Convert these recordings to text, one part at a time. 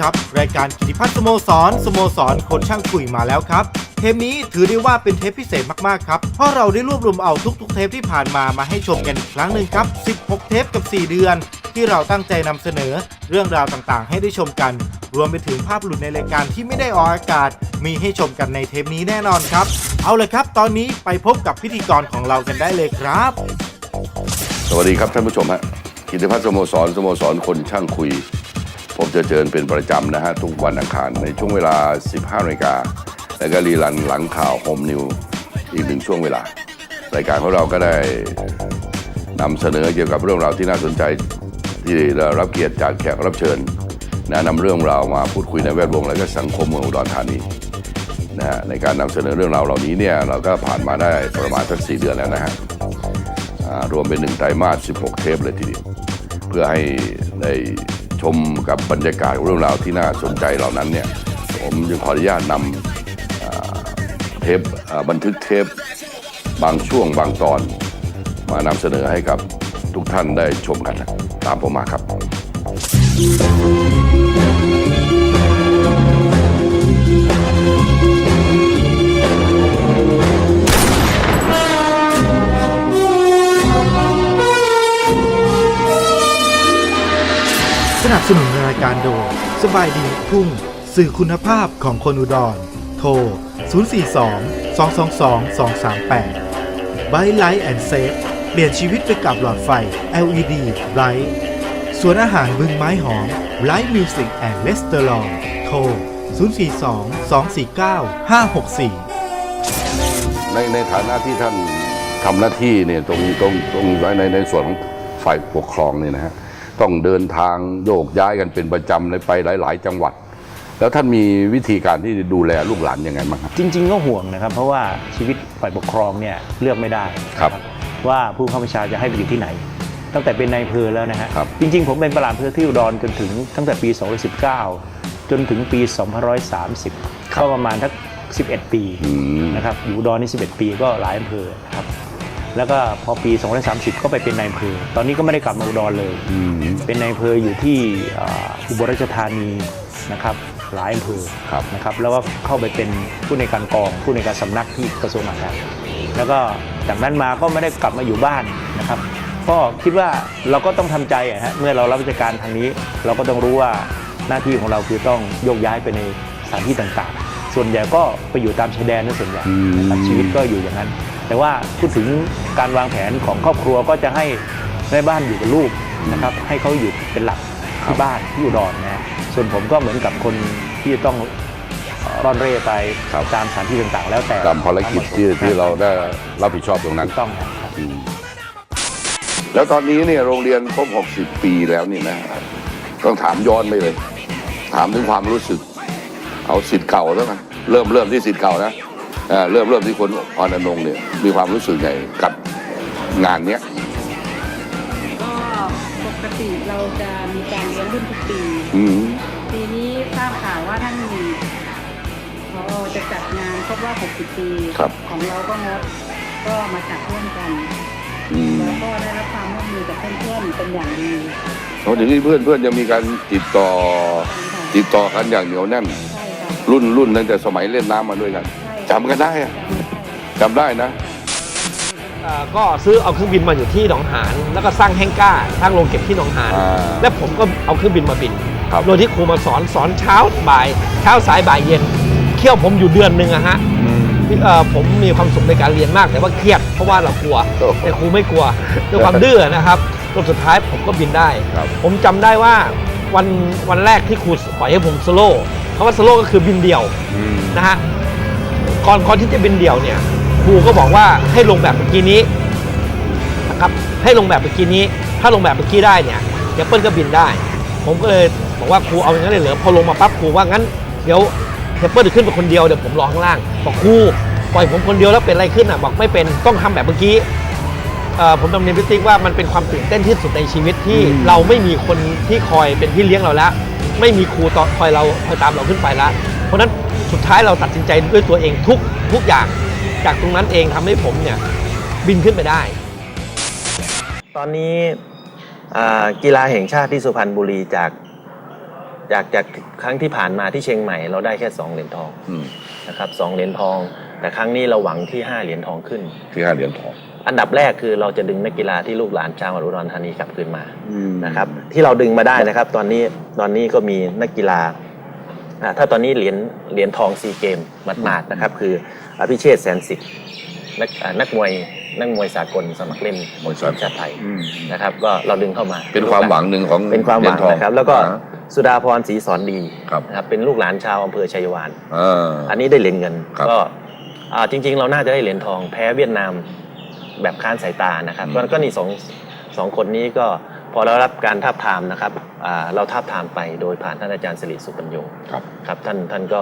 ครับ รายการกิติพัฒน์สโมสรสโมสรคนช่างคุยมาแล้วครับ เทปนี้ถือได้ว่าเป็นเทปพิเศษมากๆครับ เพราะเราได้รวบรวมเอาทุกๆ เทปที่ผ่านมามาให้ชมกันอีกครั้งหนึ่งครับ 16 เทปกับ 4 เดือน ที่เราตั้งใจนำเสนอเรื่องราวต่างๆ ให้ได้ชมกัน รวมไปถึงภาพหลุดในรายการที่ไม่ได้ออกอากาศ มีให้ชมกันในเทปนี้แน่นอนครับ เอาเลยครับ ตอนนี้ไปพบกับพิธีกรของเรากันได้เลยครับ สวัสดีครับท่านผู้ชมฮะกิติพัฒน์สโมสรสโมสรคนช่างคุย ผมจะเจอเป็นประจำนะฮะ ทุกวันอังคารในช่วงเวลา 15นาฬิกาและก็รีลันหลังข่าวโฮมนิวอีกหนึ่งช่วงเวลา รายการของเราก็ได้นำเสนอเกี่ยวกับเรื่องราวที่น่าสนใจที่ได้รับเกียรติจากแขกรับเชิญนะนำเรื่องราวมาพูดคุยในแวดวงและก็สังคมเมืองอุดรธานีนะฮะในการนำเสนอเรื่องราวเหล่านี้เนี่ยเราก็ผ่านมาได้ประมาณสักสี่เดือนแล้วนะฮะรวมเป็นหนึ่งไตรมาส 16 เทปเลยทีเดียวเพื่อให้ได้ มกับบรรยากาศเรื่องราวที่น่าสนใจเหล่านั้นเนี่ยผมจึงขออนุญาตนำเทปบันทึกเทปบางช่วงบางตอน มานำเสนอให้กับทุกท่านได้ชมกัน ตามผมมาครับายการโดยสบายดีลูกทุ่ง สื่อคุณภาพของคนอุดร โทร 042 222 238 b i t Light and Safe เปลี่ยนชีวิตไปกับหลอดไฟ LED Bright สวนอาหารบึงไม้หอม Light Music and Restaurant โทร 042 249 564ในในฐานะที่ท่านทำหน้าที่เนี่ยตรงตรงตรงไว้ในในส่วนของฝ่ายปกครองเนี่ยนะฮะ ต้องเดินทางโยกย้ายกันเป็นประจำเลยไปหลาย ๆ จังหวัด แล้วท่านมีวิธีการที่ดูแลลูกหลานยังไงบ้างครับ จริง ๆ ก็ห่วงนะครับ เพราะว่าชีวิตฝ่ายปกครองเนี่ยเลือกไม่ได้ครับ ว่าผู้ข้าราชการจะให้ไปอยู่ที่ไหน ตั้งแต่เป็นนายอำเภอแล้วนะฮะครับจริง ๆ ผมเป็นประหลัดอำเภอที่อุดรจนถึงตั้งแต่ปี 2019 จนถึงปี 2530 ก็ประมาณทัก11 ปีอืม นะครับอยู่อุดรนี่11 ปีก็หลายอำเภอนะครับ แล้วก็พอปี2530 ก็ไปเป็นนายอำเภอ ตอนนี้ก็ไม่ได้กลับมาอุดรเลยอืมเป็นนายอำเภออยู่ที่อ่าอุบลราชธานีนะครับหลายอำเภอครับนะครับแล้วก็เข้าไปเป็นผู้ในวยการกองผู้ในวยการสำนักที่กระทรวงมหาดไทยแล้วก็จากนั้นมาก็ไม่ได้กลับมาอยู่บ้านนะครับ ก็คิดว่าเราก็ต้องทำใจอะฮะเมื่อเรารับราชการทางนี้ เราก็ต้องรู้ว่าหน้าที่ของเราคือต้องโยกย้ายไปในสถานที่ต่างๆ ส่วนใหญ่ก็ไปอยู่ตามชายแดนนั่นส่วนใหญ่นะครับชีวิตก็อยู่อย่างนั้น แต่ว่าพูดถึงการวางแผนของครอบครัวก็จะให้แม่บ้านอยู่กับลูกนะครับ ให้เขาอยู่เป็นหลักที่บ้านที่อุดรนะฮะส่วนผมก็เหมือนกับคนที่จะต้องเอ่อร่อนเร่ไปครับตามสถานที่ต่างๆ แล้วแต่ตามภารกิจที่ที่เราได้รับผิดชอบตรงนั้นถูกต้องครับอืมแล้วตอนนี้เนี่ยโรงเรียนครบ 60 ปีแล้วนี่นะต้องถามย้อนไปเลย ถามถึงความรู้สึก เอาสิทธิ์เก่าแล้วกันเริ่มเริ่มที่สิทธิ์เก่านะ เอ่อเริ่มเริ่มที่คนพรอนงค์เนี่ยมีความรู้สึกไงกับงานเนี้ยก็ปกติเราจะมีการเลี้ยงรุ่นทุกปีอืมปีนี้ทราบข่าวว่าท่านพอจะจัดงานครบรอบ 60 ปีครับของเราก็งดก็มาจัดร่วมกันอืมแล้วก็ได้รับความร่วมมือจากเพื่อนๆเป็นอย่างดีเพราะถึงนี้เพื่อนเพื่อนจะมีการติดต่อค่ะติดต่อกันอย่างเหนียวแน่นใช่ค่ะรุ่นรุ่นตั้งแต่สมัยเล่นน้ำมาด้วยกันใช่ จำกันได้อะจำได้นะ เอ่อก็ซื้อเอาเครื่องบินมาอยู่ที่หนองหานแล้วก็สร้างแฮงก้าสร้างโรงเก็บที่หนองหานอ่าและผมก็เอาเครื่องบินมาบินครับ โดยที่ครูมาสอนสอนเช้าบ่ายเช้าสายบ่ายเย็นเที่ยวผมอยู่เดือนหนึ่งอะฮะเอ่อผมมีความสุขในการเรียนมากแต่ว่าเครียดเพราะว่าเรากลัว โอ้โหแต่ครูไม่กลัวด้วยความดื้อนะครับจนสุดท้ายผมก็บินได้ ครับผมจำได้ว่าวันวันแรกที่ครูปล่อยให้ผมสโลว์คำว่าสโลว์ก็คือบินเดี่ยว อืม นะฮะ ก่อนก่อนที่จะบินเดี่ยวเนี่ยครูก็บอกว่าให้ลงแบบเมื่อกี้นี้นะครับให้ลงแบบเมื่อกี้นี้ ถ้าลงแบบเมื่อกี้ได้เนี่ยเดี๋ยวเปิ้ลก็บินได้ ผมก็เลยบอกว่าครูเอาอย่างนั้นเลยเหรอพอลงมาปั๊บครูว่างั้นเดี๋ยวเดี๋ยวเปิ้ลจะขึ้นไปคนเดียวเดี๋ยวผมรอข้างล่างบอกครูปล่อยผมคนเดียวแล้วเป็นอะไรขึ้นอะบอกไม่เป็นต้องทำแบบเมื่อกี้เอ่อผมจำเรียนพิติ๊กว่ามันเป็นความตื่นเต้นที่สุดในชีวิตที่เราไม่มีคนที่คอยเป็นพี่เลี้ยงเราแล้ว ไม่มีครูต่อคอยเราคอยตามเราขึ้นไปแล้วเพราะฉะนั้น สุดท้ายเราตัดสินใจด้วยตัวเองทุกทุกอย่างจากตรงนั้นเองทำให้ผมเนี่ยบินขึ้นไปได้ ตอนนี้อ่ากีฬาแห่งชาติที่สุพรรณบุรีจากจากจากครั้งที่ผ่านมาที่เชียงใหม่เราได้แค่สองเหรียญทองอืมนะครับสองเหรียญทอง แต่ครั้งนี้เราหวังที่ห้าเหรียญทองขึ้น ที่ห้าเหรียญทองอันดับแรกคือเราจะดึงนักกีฬาที่ลูกหลานชาวอุดรธานีกลับคืนมานะครับที่เราดึงมาได้นะครับ ตอนนี้ตอนนี้ก็มีนักกีฬาอ่า ถ้าตอนนี้เหรียญเหรียญทองซีเกมหมาดๆนะครับ คืออภิเชษฐ์แสนสิทธิ์นักอ่านักมวยนักมวยสากลสมัครเล่นมวยสากลทีชาติไทยนะครับ ก็เราดึงเข้ามา เป็นความหวังหนึ่งของเป็นความหวังเหรียญทองนะครับ แล้วก็อ่าสุดาพรศรีสอนดีครับนะครับเป็นลูกหลานชาวอำเภอชัยวานอ่าอันนี้ได้เหรียญเงินครับก็อ่าจริง ๆ เราน่าจะได้เหรียญทองแพ้เวียดนามแบบค้านสายตานะครับก็ก็นี่สองสองคนนี้ก็ พอเรารับการทาบทามนะครับอ่าเราทาบทามไปโดยผ่านท่านอาจารย์สิริสุปัญโยครับครับท่านท่านก็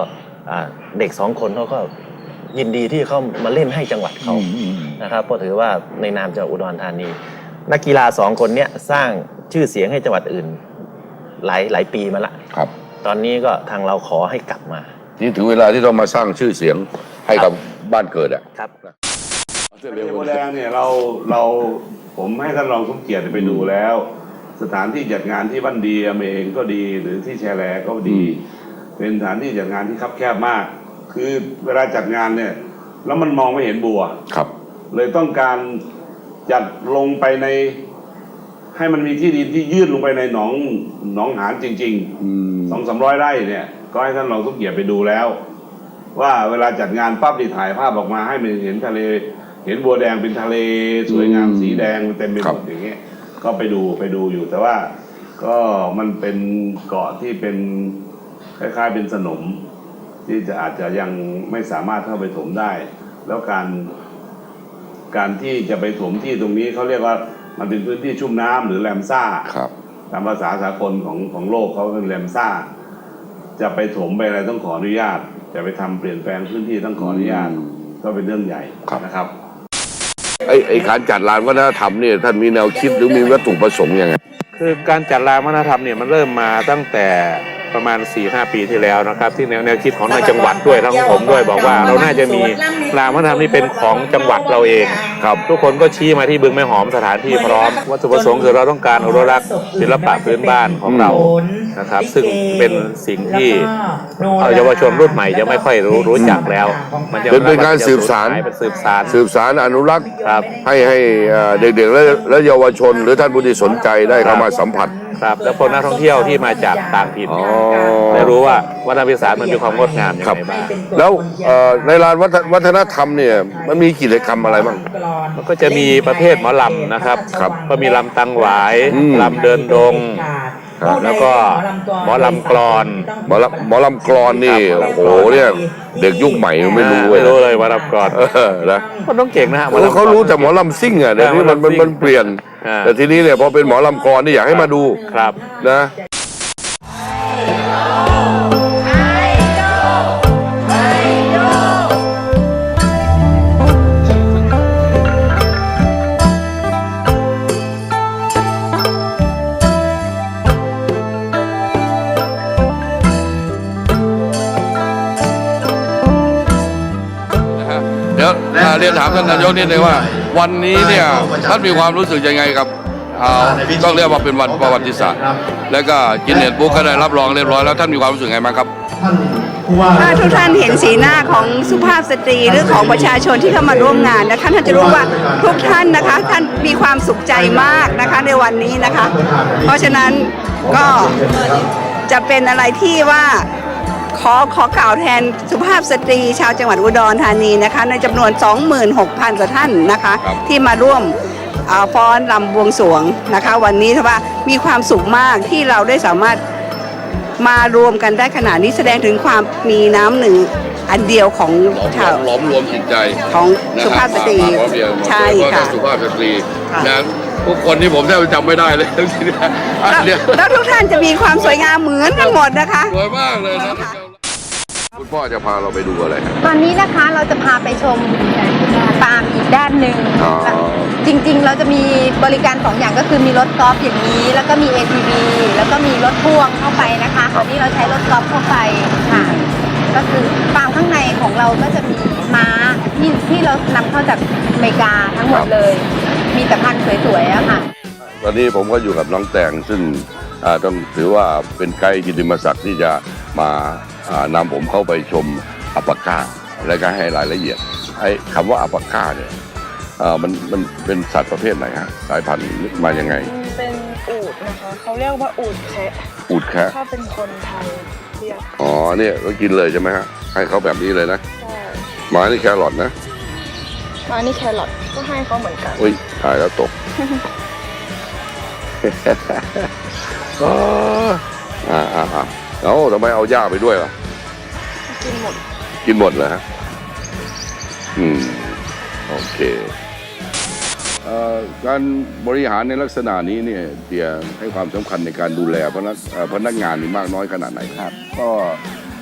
อ่าเด็กสองคนเขาก็ยินดีที่เขามาเล่นให้จังหวัดเขาอืมอืมนะครับเพราะถือว่าในนามจังหวัดอุดรธานี นักกีฬาสองคนเนี้ยสร้างชื่อเสียงให้จังหวัดอื่น หลายหลายปีมาละครับ ตอนนี้ก็ทางเราขอให้กลับมา นี่ถึงเวลาที่ต้องมาสร้างชื่อเสียงให้กับบ้านเกิดอะครับเสื้อเทเบลโบแดงเนี่ยเราเราผมให้ท่านรองสมเกียรติไปดูแล้ว สถานที่จัดงานที่บ้านดีอเมเองก็ดีหรือที่แชร์แลก็ดี เป็นสถานที่จัดงานที่คับแคบมาก คือเวลาจัดงานเนี่ย แล้วมันมองไม่เห็นบัวครับ เลยต้องการจัดลงไปใน ให้มันมีที่ดินที่ยื่นลงไปในหนองหนองหานจริงอืมๆสองสามร้อยไร่เนี่ย ก็ให้ท่านรองสมเกียรติไปดูแล้ว ว่าเวลาจัดงานปั๊บดีถ่ายภาพออกมาให้มันเห็นทะเล เห็นบัวแดงเป็นทะเล สวยงามสีแดงเต็มไปหมดอย่างเงี้ย ก็ไปดูไปดูอยู่ แต่ว่าก็มันเป็นเกาะที่เป็นคล้ายๆเป็นสนม ที่จะอาจจะยังไม่สามารถเข้าไปถมได้ แล้วการการที่จะไปถมที่ตรงนี้เขาเรียกว่ามันเป็นพื้นที่ชุ่มน้ำหรือแรมซ่าครับตามภาษาสากลของของโลกเขาเป็นแรมซ่า จะไปถมไปอะไรต้องขออนุญาต จะไปทำเปลี่ยนแปลงพื้นที่ต้องขออนุญาตอืมก็เป็นเรื่องใหญ่ครับนะครับ ไอ้ไอ้การจัดลานวัฒนธรรมเนี่ยท่านมีแนวคิดหรือมีวัตถุประสงค์ยังไง คือการจัดรางวัฒนธรรมเนี่ยมันเริ่มมาตั้งแต่ประมาณ4ีหปีที่แล้วนะครับ ที่แนวแนวคิดของทางจังหวัดด้วยทั้งผมด้วยบอกว่าเราน่าจะมีรางวัฒนธรรมที่เป็นของจังหวัดเราเองครับทุกคนก็ชี้มาที่บึงแม่หอมสถานที่พร้อมวัตถุประสงค์คือเราต้องการอนุรักษ์ศิลปะพื้นบ้านของเรา นะครับ ซึ่งเป็นสิ่งที่เอาเยาวชนรุ่นใหม่จะไม่ค่อยรู้รู้จักแล้ว มันจะเป็นเป็นการสืบสารเป็นสืบสารสืบสารอนุรักษ์ครับให้ให้เอ่อเด็กๆและและเยาวชน หรือท่านผู้ที่สนใจได้เข้ามาสัมผัสครับแล้วคนนักท่องเที่ยวที่มาจากต่างถิ่นอ๋อได้รู้ว่าวัฒนธรรมอีสานมันมีความงดงามอย่างครัไรบบ้างแล้วเอ่อในลานวัฒวัฒนธรรมเนี่ยมันมีกิจกรรมอะไรบ้างมันก็จะมีประเภทหมอลำนะครับครับก็มีลำตังหวายอืมลำเดินดง ครับแล้วก็หมอลำกรอนหมอลำหมอลำกรอนนี่โอ้โหเนี่ยเด็กยุคใหม่ไม่รู้เลไม่ยรู้นะเลยหมอลำกรอนเออนะมันต้องเก่งนะฮะหมอโอ้ลำกรอน เขารู้แต่หมอลำซิ่งอะเดี๋ยวนี้มันมันมันเปลี่ยน อ่า แต่ทีนี้เนี่ยพอเป็นหมอลำกรนี่อยากให้มาดูครับ นะ เรียนถามท่านนายกนิดนึงว่า วันนี้เนี่ยท่านมีความรู้สึกยังไงครับต้องเรียกว่าเป็นวันประวัติศาสตร์ แล้วก็กินเน็ตบุ๊กก็ได้รับรองเรียบร้อยแล้วท่านมีความรู้สึกไงบ้างครับถ้าทุกท่านเห็นสีหน้าของสุภาพสตรีหรือของประชาชนที่เข้ามาร่วมงานนะคะท่านจะรู้ว่าทุกท่านนะคะ ท่านมีความสุขใจมากนะคะในวันนี้นะคะ เพราะฉะนั้นก็จะเป็นอะไรที่ว่า อขอกล่าวแทนสุภาพสตรีชาวจังหวัดอุดรธานีนะคะ ในจำนวน 26,000กว่าท่านนะคะ ครับที่มาร่วมเอ่อฟ้อนรำบวงสรวงนะคะ วันนี้ถือว่ามีความสุขมากที่เราได้สามารถมารวมกันได้ขนาดนี้แสดงถึงความมีน้ำหนึ่งอันเดียวของหลอมชาวหลอมรวมจิตใจของนะสุคภารับพสตรีมาพร้อมเพรียงใช่โดยเฉพาค่ะ สุภาพสตรีค่ะ นะทุกคนที่ผมแทบจะจำไม่ได้เลยทีเนี้ยอะแล้วเดี๋ยวแล้วทุกท่านจะมีความสวยงามเหมือนกันหมดนะคะ สวยมากเลยนะ คุณพ่อจะพาเราไปดูอะไรครับตอนนี้นะคะเราจะพาไปชมฟาร์มอีกด้านหนึ่งอ๋อ จริงๆ เราจะมีบริการสองอย่างก็คือมีรถกอล์ฟอย่างนี้ แล้วก็มี ATV แล้วก็มีรถพ่วงเข้าไปนะคะอันนี้เราใช้รถกอล์ฟเข้าไปค่ะ ก็คือฟาร์มข้างในของเราก็จะมีม้าที่ที่เรานำเข้าจากอเมริกาทั้งหมดเลย มีแต่พันธุ์สวยๆอะค่ะ ตอนนี้ผมก็อยู่กับน้องแตงซึ่งอ่าต้องถือว่าเป็นไกด์กิติมศักดิ์ที่จะมาอ่า นำผมเข้าไปชมอัปปะก้าและก็ให้รายละเอียดไอ้คำว่าอัปปะก้าเนี่ยอ่ามันมันเป็นสัตว์ประเภทไหนฮะสายพันธุ์มายังไง เป็นอูดนะคะเขาเรียกว่าอูดแคะอูดแคะถ้าเป็นคนไทยเรียกอ๋อเนี่ยก็กินเลยใช่ไหมฮะให้เขาแบบนี้เลยนะใช่หมานี่แครอทนะมานี่แครอทก็ให้เขาเหมือนกันอุ้ยตายแล้วตกอ๋ออ่าอ่าอ่า เอ้าทำไมเอาหญ้าไปด้วยล่ะ กินหมด กินหมดเลยฮะอืม โอเคเอ่อการบริหารในลักษณะนี้เนี่ยเดียให้ความสำคัญในการดูแลพนักเอ่อพนักงานนี่มากน้อยขนาดไหนครับ ก็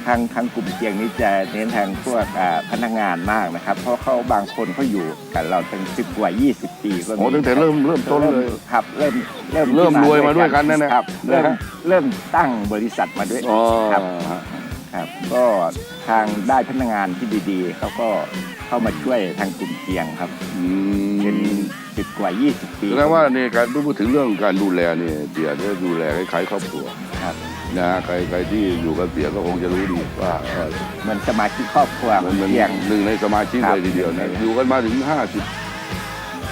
ทางทางกลุ่มเจียงนี้จะเน้นทางพวกอ่าพนักงานมากนะครับ เพราะเขาบางคนเขาอยู่กับเราตั้งสิบกว่า 20 ปีก็มีโอ้ตั้งแต่เริ่มเริ่มต้นเลยครับเริ่มเริ่มเริ่มที่รวยมาด้วยกันนั่นน่ะครับเริ่มนะฮะ เริ่มตั้งบริษัทมาด้วยอ๋อครับ ครับก็ทางได้พนักงานที่ดีๆ เขาก็เข้ามาช่วยทางกลุ่มเจียงครับ อืเป็นมสิบกว่า 20 ปีแสดงว่าในการพูดถึงเรื่องการดูแลเนี่ยเดียได้ดูแลคล้ายๆครอบครัว ครับ นะฮะใครใครที่อยู่กับเสียก็คงจะรู้ดีว่าเอ่อเหมันสมาชิกครอบครัวมัขนองมันเจียง หนึ่งในสมาชิกครัเลบยทีเดียวนะอยู่กันมาถึงห้าสิบ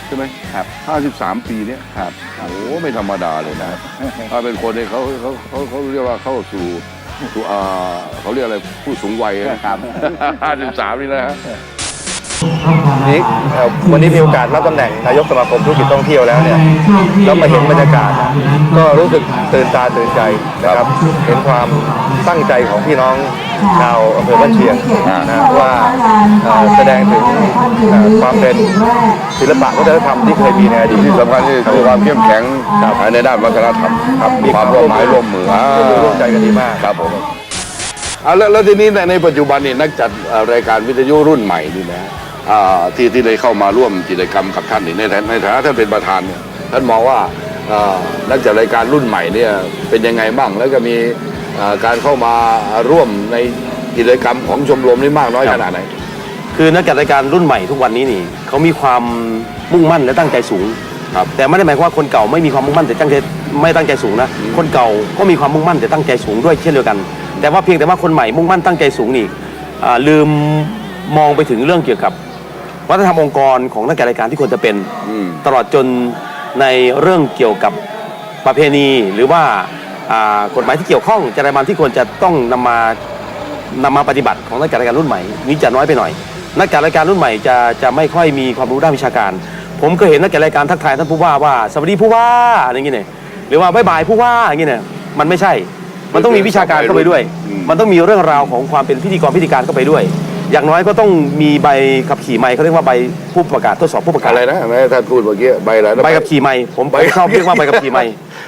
ใช่ไหมครับห้าสิบสามปีเนี่ยครับโอ้โหไม่ธรรมดาเลยนะถ้าเป็นคนเนี่ยเขาเขาเขาเขาเรียกว่าเข้าสู่สู่อ่าเขาเรียกอะไรผู้สูงวัยนะครับห้าสิบสามนี่นะฮะ นี่เอ่อวันนี้มีโอกาสรับตำแหน่งนายกสมาคมธุรกิจท่องเที่ยวแล้วเนี่ยแล้วมาเห็นบรรยากาศ ก็รู้สึกตื่นตาตื่นใจนะครับ เห็นความตั้งใจของพี่น้องชาวอำเภอบ้านเชียงนะว่าเอ่อแสดงถึงเอ่อความเป็นศิลปะวัฒนธรรมที่เคยมีในอดีตที่สำคัญที่คือความเข้มแข็งในด้านวัฒนธรรมครับความร่วมไม้ร่วมมืออ่าร่วมใจกันดีมากครับผมอ่าแล้วแล้วทีนี้ในในปัจจุบันนี่นักจัดเอ่อรายการวิทยุรุ่นใหม่นี่นะอ่า ที่ที่ได้เข้ามาร่วมกิจกรรมกับท่านนี่ในฐานะในฐานะท่านเป็นประธานเนี่ยท่านมองว่าอ่านักจัดรายการรุ่นใหม่เนี่ยเป็นยังไงบ้าง แล้วก็มีอ่าการเข้ามาร่วมในกิจกรรมของชมรมนี่มากน้อยขนาดไหน คือนักจัดรายการรุ่นใหม่ทุกวันนี้นี่เขามีความมุ่งมั่นและตั้งใจสูงครับแต่ไม่ได้หมายความว่าคนเก่าไม่มีความมุ่งมั่นแต่ตั้งใจไม่ตั้งใจสูงนะ คนเก่าก็มีความมุ่งมั่นแต่ตั้งใจสูงด้วยเช่นเดียวกัน แต่ว่าเพียงแต่ว่าคนใหม่มุ่งมั่นตั้งใจสูงนี่อ่าลืมมองไปถึงเรื่องเกี่ยวกับ วัฒนธรรมองค์กรของนักจัดรายการที่ควรจะเป็นอืมตลอดจนในเรื่องเกี่ยวกับประเพณีหรือว่าอ่ากฎหมายที่เกี่ยวข้องจรรยาบรรณที่ควรจะต้องนำมานำมาปฏิบัติของนักจัดรายการรุ่นใหม่นี่จะน้อยไปหน่อย นักจัดรายการรุ่นใหม่จะจะไม่ค่อยมีความรู้ด้านวิชาการ ผมก็เห็นนักจัดรายการทักทายท่านผู้ว่าว่าสวัสดีผู้ว่าอะไรอย่างเงี้ยเนี่ยหรือว่าบายบายผู้ว่าอย่างเงี้ยเนี่ยมันไม่ใช่ มันต้องมีวิชาการเข้าไปด้วยอืมมันต้องมีเรื่องราวของความเป็นพิธีกรพิธีการเข้าไปด้วย อย่างน้อยก็ต้องมีใบขับขี่ไมค์เขาเรียกว่าใบผู้ประกาศทดสอบผู้ประกาศอะไรนะอะไรท่านพูดเมื่อกี้ใบอะไรนะ ใบขับขี่ไม่ผมใบผมชอบเรียกว่าใบขับขี่ไม่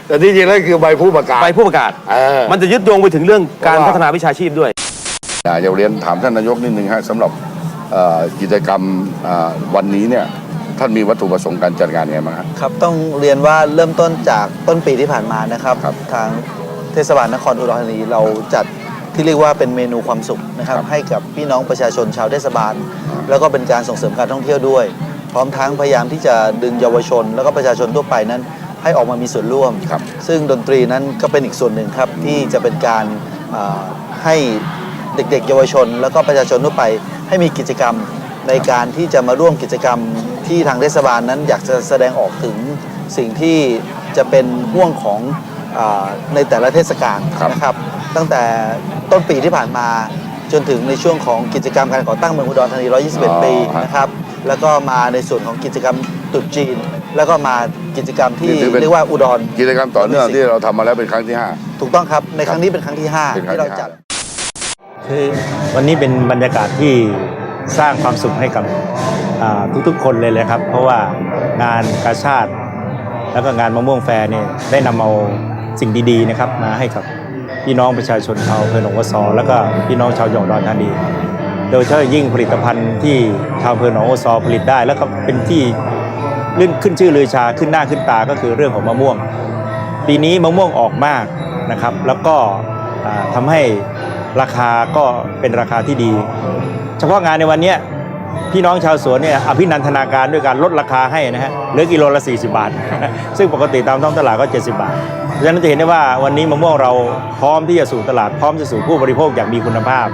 แต่ที่จริงแล้วคือใบผู้ประกาศใบผู้ประกาศ เออ มันจะยึดโยงไปถึงเรื่องการเพราะว่า พัฒนาวิชาชีพด้วย อยากจะเรียนถามท่านนายกนิดนึงฮะสำหรับเอ่อกิจกรรมเอ่อวันนี้เนี่ยท่านมีวัตถุประสงค์การจัดงานยังไงบ้างฮะ ครับต้องเรียนว่าเริ่มต้นจากต้นปีที่ผ่านมานะครับ ครับ ทางเทศบาลนครอุดรธานีเราจัด ที่เรียกว่าเป็นเมนูความสุขนะครับครับให้กับพี่น้องประชาชนชาวเทศบาลอ่าแล้วก็เป็นการส่งเสริมการท่องเที่ยวด้วย พร้อมทั้งพยายามที่จะดึงเยาวชน แล้วก็ประชาชนทั่วไปนั้น ให้ออกมามีส่วนร่วมครับซึ่งดนตรีนั้นก็เป็นอีกส่วนหนึ่งครับที่จะเป็นการอ่าให้เด็กๆ เยาวชน แล้วก็ประชาชนทั่วไปให้มีกิจกรรมในการที่จะมาร่วมกิจกรรมที่ทางเทศบาลนั้นอยากจะแสดงออกถึงสิ่งที่จะเป็นห่วงของอาในแต่ละเทศกาลครับนะครับ ตั้งแต่ต้นปีที่ผ่านมาจนถึงในช่วงของกิจกรรมการก่อตั้งเมืองอุดรธานี 121 ปีอ๋อฮะนะครับ แล้วก็มาในส่วนของกิจกรรมตรุษจีน แล้วก็มากิจกรรมที่นี่ถือเป็น เรียกว่าอุดร กิจกรรมต่อเนื่องที่เราทำมาแล้วเป็นครั้งที่ห้า ถูกต้องครับ ในครั้งนี้เป็นครั้งที่5เป็นครั้งที่เราที่จัด ห้า คือวันนี้เป็นบรรยากาศที่สร้างความสุขให้กับอ่าทุกๆ คนเลยเลยครับ เพราะว่างานกาชาติ แล้วก็งานมะม่วงแฟร์เนี่ยได้นำเอาสิ่งดีๆนะครับมาให้กับ พี่น้องประชาชนชาวอำเภอหนองวัวซอแล้วก็พี่น้องชาวจังหวัดอุดรธานีโดยเฉพาะยิ่งผลิตภัณฑ์ที่ชาวอำเภอหนองวัวซอผลิตได้ แล้วก็เป็นที่ลื่นขึ้นชื่อลือชาขึ้นหน้าขึ้นตาก็คือเรื่องของมะม่วง ปีนี้มะม่วงออกมากนะครับ แล้วก็อ่าทำให้ราคาก็เป็นราคาที่ดี เฉพาะงานในวันนี้พี่น้องชาวสวนเนี่ยอภินันทนาการด้วยการลดราคาให้นะฮะเหลือกิโลละ 40 บาท ซึ่งปกติตามท้องตลาดก็ 70 บาท ฉะนั้นจะเห็นได้ว่าวันนี้มะม่วงเราพร้อมที่จะสู่ตลาดพร้อมจะสู่ผู้บริโภคอย่างมีคุณภาพ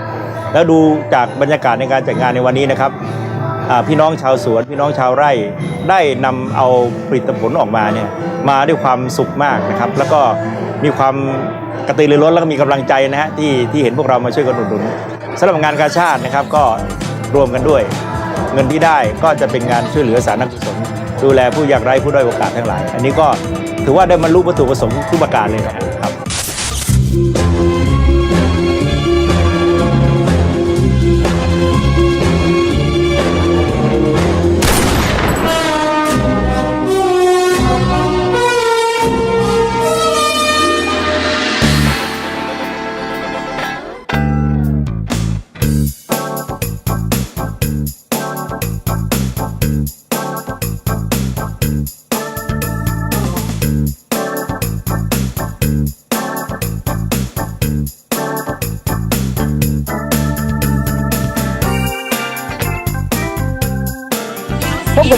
แล้วดูจากบรรยากาศในการจัดงานในวันนี้นะครับพี่น้องชาวสวนพี่น้องชาวไร่ได้นำเอาผลิตผลออกมาเนี่ยมาด้วยความสุขมากนะครับ แล้วก็มีความกระตือรือร้นแล้วก็มีกำลังใจนะฮะที่ที่เห็นพวกเรามาช่วยกันอุดหนุนสำหรับงานกาชาตินะครับก็รวมกันด้วย เงินที่ได้ก็จะเป็นงานช่วยเหลือสาธารณกุศลดูแลผู้ยากไร้ผู้ด้อยโอกาสทั้งหลาย อันนี้ก็ ถือว่าได้บรรลุวัตถุประสงค์ทุกประการเลยนะครับ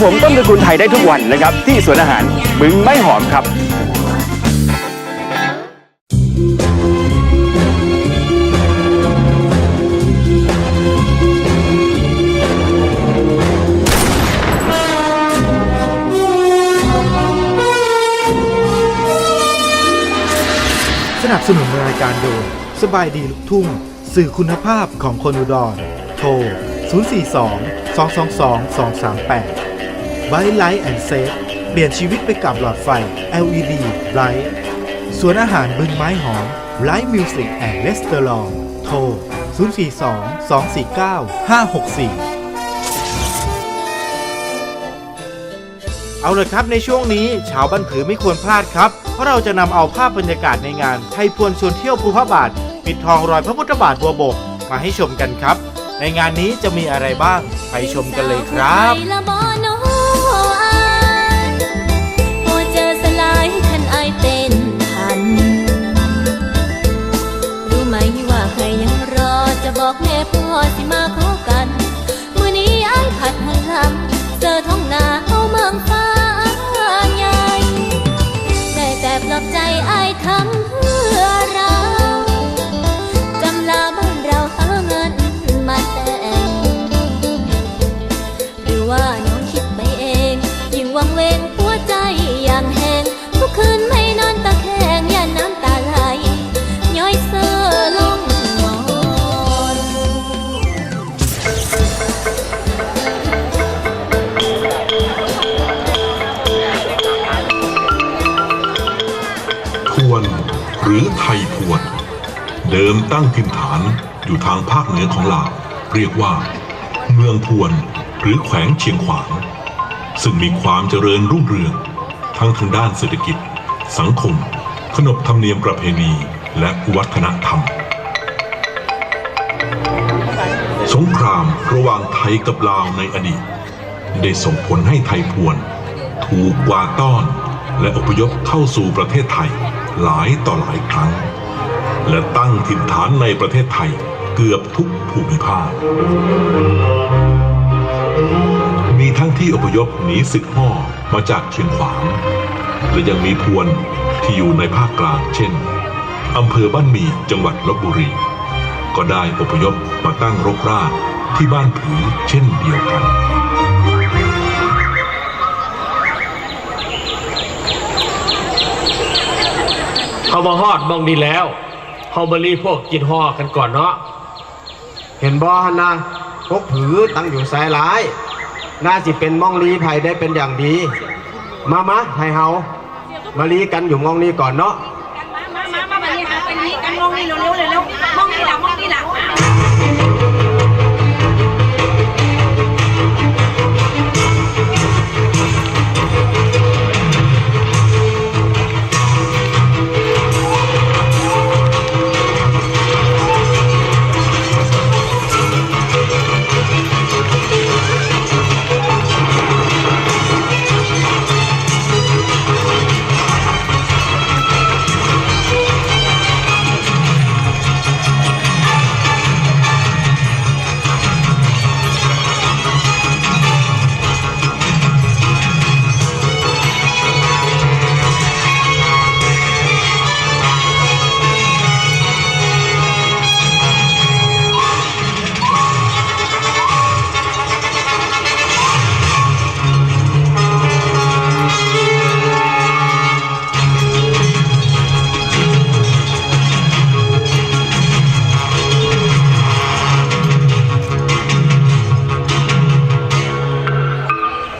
ผมต้นตระกูลไทยได้ทุกวันนะครับ ที่สวนอาหารบึงไม้หอมครับสนับสนุนรายการโดยสบายดีลูกทุ่ง สื่อคุณภาพของคนอุดร โทร 042 222 238 b บ t ไลท์แอนด์เซฟเปลี่ยนชีวิตไปกับหลอดไฟ LED Bright สวนอาหารบึงไม้หอม Light Music and Restaurant โทร 042 249 564เอาเลยครับในช่วงนี้ชาวบ้านผือไม่ควรพลาดครับ เพราะเราจะนำเอาภาพบรรยากาศในงานไทยพวนชวนเที่ยวภูพระบาท ปิดทองรอยพระพุทธบาทบัวบก มาให้ชมกันครับ ในงานนี้จะมีอะไรบ้างไปชมกันเลยครับ วนหรือไทยพวน เดิมตั้งถิ่นฐานอยู่ทางภาคเหนือของลาวเรียกว่า เมืองพวนหรือแขวงเชียงขวาง ซึ่งมีความเจริญรุ่งเรือง ทั้งทางด้านเศรษฐกิจ สังคม ขนบธรรมเนียมประเพณีและวัฒนธรรม สงครามระหว่างไทยกับลาวในอดีต ได้ส่งผลให้ไทยพวน ถูกกวาดต้อนและอพยพเข้าสู่ประเทศไทย หลายต่อหลายครั้ง และตั้งถิ่นฐานในประเทศไทยเกือบทุกภูมิภาค มีทั้งที่อพยพหนีศึกห่อมาจากเชียงขวาง และยังมีพวนที่อยู่ในภาคกลางเช่นอำเภอบ้านมีจังหวัดลบบุรี ก็ได้อพยพมาตั้งรกรากที่บ้านผือเช่นเดียวกัน เขามาฮอดมองดีแล้วเขามารีพวกกินห่อกันก่อนเนาะเห็นบ่ฮันนะพวกผือตั้งอยู่สายหลาย น่าสิเป็นมองลีไผ่ได้เป็นอย่างดี มามะให้เฮามาลีกันอยู่มองนี้ก่อนเนาะมองนี้เร็วๆเร็วๆมองนี้หลังมองนี้หลัง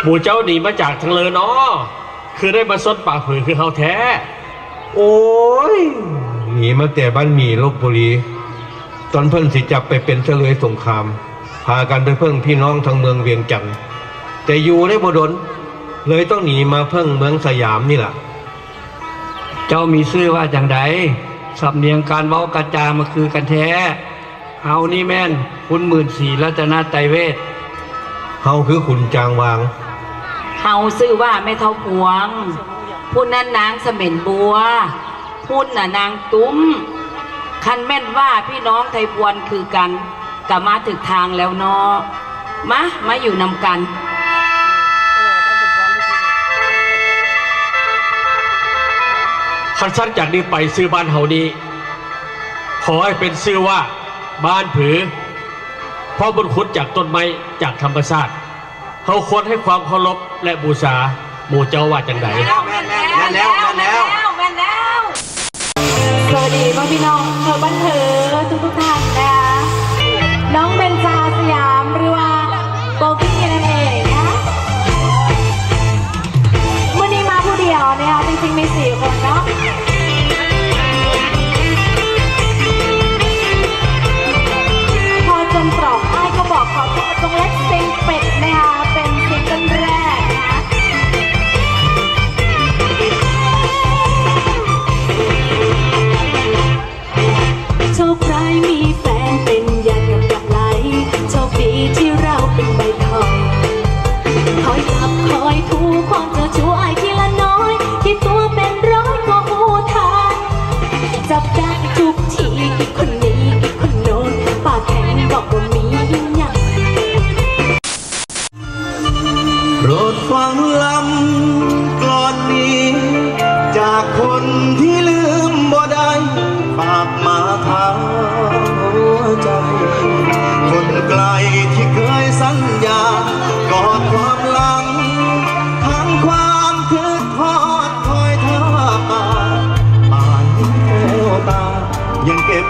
หมู่เจ้าหนีมาจากทางเลยเนาะคือได้มาซดปากผือคือเขาแท้ โอ้ยหนีมาแต่บ้านหมีลบบุรี ตอนเพิ่นสิจับไปเป็นเฉลยสงคราม พากันไปเพิ่งพี่น้องทางเมืองเวียงจันทน์แต่อยู่ได้บ่ดน เลยต้องหนีมาเพิ่งเมืองสยามนี่แหละเจ้ามีชื่อว่าจังใดสำเนียงการเว้ากระจามาคือกันแท้เฮานี่แม่นคุณหมื่นสีรัตนาไตรเวทเฮาคือขุนจางวาง เฮาซื้อว่าแม่เท่าพวงพูดนั้นนางเสม็นบัวพูดน่ะนางตุ้ม คันแม่นว่าพี่น้องไทยพวนคือกันกะมาถึกทางแล้วเนาะมามาอยู่นำกันคันสั้นจากนี้ไปซื้อบ้านเฮานี้ ขอให้เป็นชื่อว่าบ้านผือเพราะบุญคุณจากต้นไม้จากธรรมชาติเขาควรให้ความเคารพ และบูชาหมู่เจ้าว่าจังใดแม่นแล้วแม่นแล้วแม่นแล้วสวัสดีพ่อพี่น้องเธอบ้านเธอทุกทุกๆท่านนะคะน้องเบนจาสยามหรือว่าโบกี้นั่นเองนะวันนี้มาผู้เดียวนะคะจริงๆมีสี่คนเนาะพอจนตรอกไอ้ายก็บอกขอโทษตรงเล็กเซ็งเป็ด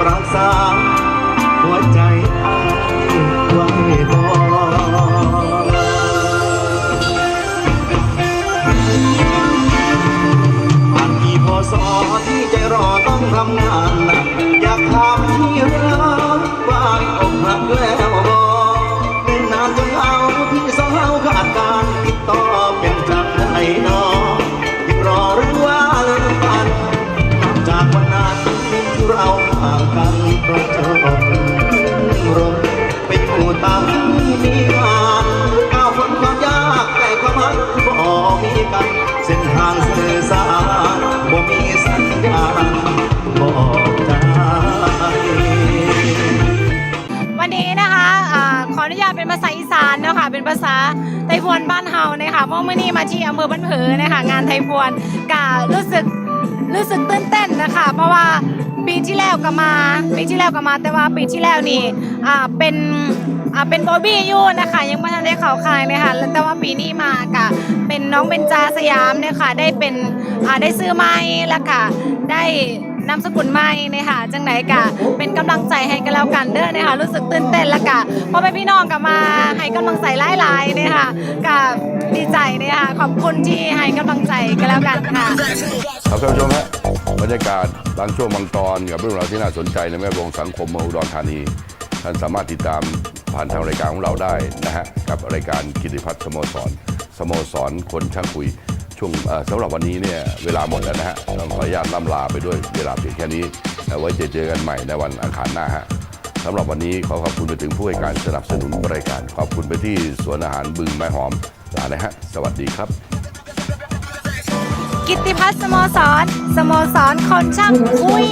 รักษา หัวใจอายไว้ก่อนผ่านกี่พอสอที่ใจรอต้องทำงานหนักอยากทำที่รักาะค่ะเป็นภาษาไทยพวนบ้านเฮาเนี่ยค่ะเพราะเมื่อนี้มาที่อำเภอบ้านผือเนี่ยค่ะงานไทยพวนกะรู้สึกรู้สึกตื่นเต้นนะคะ เพราะว่าปีที่แล้วก็มาปีที่แล้วก็มาแต่ว่าปีที่แล้วนี่อ่าเป็นอ่าเป็นบอบบี้ยู่นะคะ ยังไม่ทันได้เข้าคายเลยค่ะแล้วแต่ว่าปีนี้มากะเป็นน้องเบนจาสยามเนี่ยค่ะได้เป็นอ่าได้ซื้อไม้แล้วค่ะได้ นามสกุลไม้เนี่ยค่ะจังไหนกะเป็นกำลังใจให้กันแล้วกันเด้อเนี่ยค่ะรู้สึกตื่นเต้นแล้วกะพอไปพี่น้องกลับมาให้กำลังใจหลายๆเนี่ยค่ะกะดีใจเนี่ยค่ะขอบคุณที่ให้กำลังใจกันแล้วกันค่ะครับท่านผู้ชมฮะบรรยากาศบางช่วงบางตอนกับเรื่องราวที่น่าสนใจในแวดวงสังคมเมืองอุดรธานีท่านสามารถติดตามผ่านทางรายการของเราได้นะฮะกับรายการกิติพัฒน์สโมสรสโมสรคนช่างคุย ช่วงสำหรับวันนี้เนี่ยเวลาหมดแล้วนะฮะต้องขออนุญาตล่ำลาไปด้วยเวลาเพียงแค่นี้ไว้เจอเจอกันใหม่ในวันอังคารหน้าฮะสำหรับวันนี้ขอขอบคุณไปถึงผู้ให้การสนับสนุนรายการ ขอบคุณไปที่สวนอาหารบึงไม้หอมลาเลยฮะสวัสดีครับ กิตติพัฒน์สโมสร สโมสรคนช่างคุย